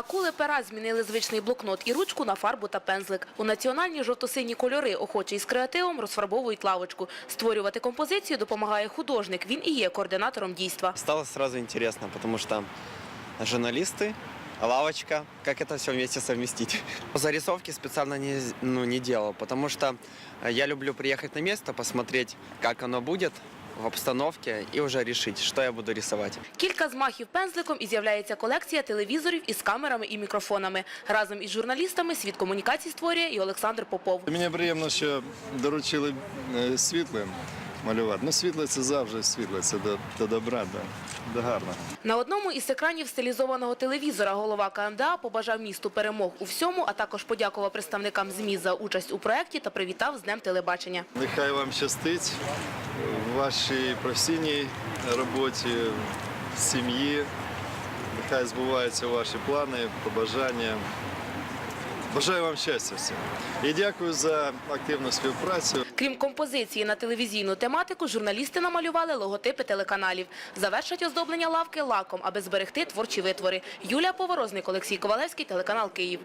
Акули пера змінили звичний блокнот і ручку на фарбу та пензлик. У національні жовто-сині кольори охочі із креативом розфарбовують лавочку. Створювати композицію допомагає художник. Він і є координатором дійства. Стало сразу интересно, потому что журналисты, лавочка, как это все вместе совместить. Зарисовки специально не, ну, не делал, потому что э, я люблю приехать на место, посмотреть, как оно будет в обстановці і вже решить, що я буду рисувати. Кілька змахів пензликом і з'являється колекція телевізорів із камерами і мікрофонами. Разом із журналістами світ комунікацій створює і Олександр Попов. Мені приємно, що доручили е, світлим малювати. Ну, світле це завжди світле, це до, до добра, до, до гарно. На одному із екранів стилізованого телевізора голова КМДА побажав місту перемог у всьому, а також подякував представникам ЗМІ за участь у проєкті та привітав з Днем телебачення. Нехай вам щастить в вашій професійній роботі, в сім'ї. Нехай збуваються ваші плани, побажання. Бажаю вам щастя всім. І дякую за активну співпрацю. Крім композиції на телевізійну тематику, журналісти намалювали логотипи телеканалів. Завершать оздоблення лавки лаком, аби зберегти творчі витвори. Юлія Поворозник, Олексій Ковалевський, телеканал Київ.